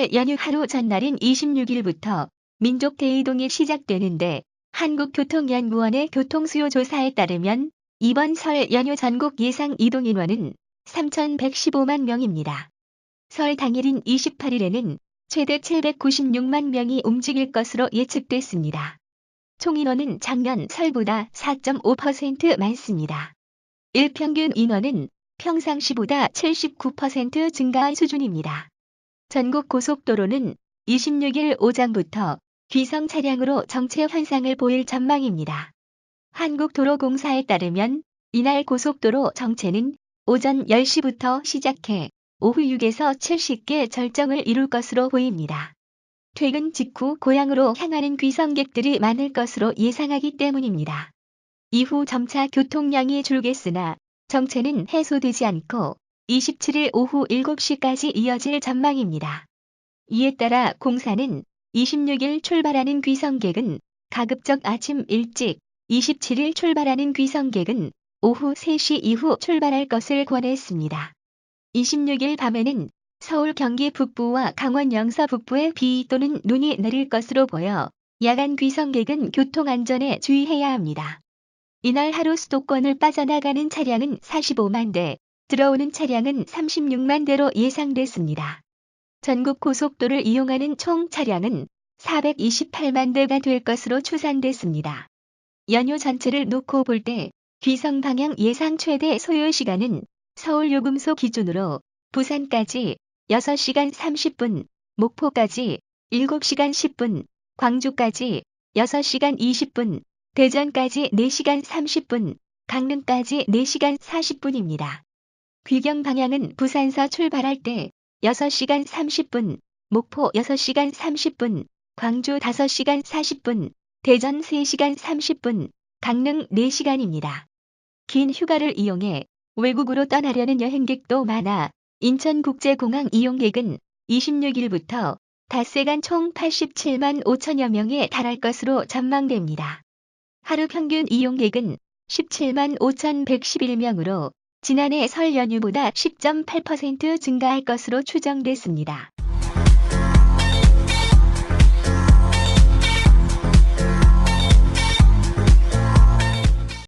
설 연휴 하루 전날인 26일부터 민족 대이동이 시작되는데 한국교통연구원의 교통수요 조사에 따르면 이번 설 연휴 전국 예상 이동 인원은 3,115만 명입니다. 설 당일인 28일에는 최대 796만 명이 움직일 것으로 예측됐습니다. 총 인원은 작년 설보다 4.5% 많습니다. 일평균 인원은 평상시보다 79% 증가한 수준입니다. 전국 고속도로는 26일 오전부터 귀성 차량으로 정체 현상을 보일 전망입니다. 한국도로공사에 따르면 이날 고속도로 정체는 오전 10시부터 시작해 오후 6에서 70개 절정을 이룰 것으로 보입니다. 퇴근 직후 고향으로 향하는 귀성객들이 많을 것으로 예상하기 때문입니다. 이후 점차 교통량이 줄겠으나 정체는 해소되지 않고 27일 오후 7시까지 이어질 전망입니다. 이에 따라 공사는 26일 출발하는 귀성객은 가급적 아침 일찍, 27일 출발하는 귀성객은 오후 3시 이후 출발할 것을 권했습니다. 26일 밤에는 서울 경기 북부와 강원 영서 북부에 비 또는 눈이 내릴 것으로 보여 야간 귀성객은 교통안전에 주의해야 합니다. 이날 하루 수도권을 빠져나가는 차량은 45만 대, 들어오는 차량은 36만 대로 예상됐습니다. 전국 고속도를 이용하는 총 차량은 428만 대가 될 것으로 추산됐습니다. 연휴 전체를 놓고 볼 때 귀성 방향 예상 최대 소요 시간은 서울 요금소 기준으로 부산까지 6시간 30분, 목포까지 7시간 10분, 광주까지 6시간 20분, 대전까지 4시간 30분, 강릉까지 4시간 40분입니다. 귀경 방향은 부산서 출발할 때 6시간 30분, 목포 6시간 30분, 광주 5시간 40분, 대전 3시간 30분, 강릉 4시간입니다. 긴 휴가를 이용해 외국으로 떠나려는 여행객도 많아 인천국제공항 이용객은 26일부터 닷새간 총 87만 5천여 명에 달할 것으로 전망됩니다. 하루 평균 이용객은 17만 5,111명으로 지난해 설 연휴보다 10.8% 증가할 것으로 추정됐습니다.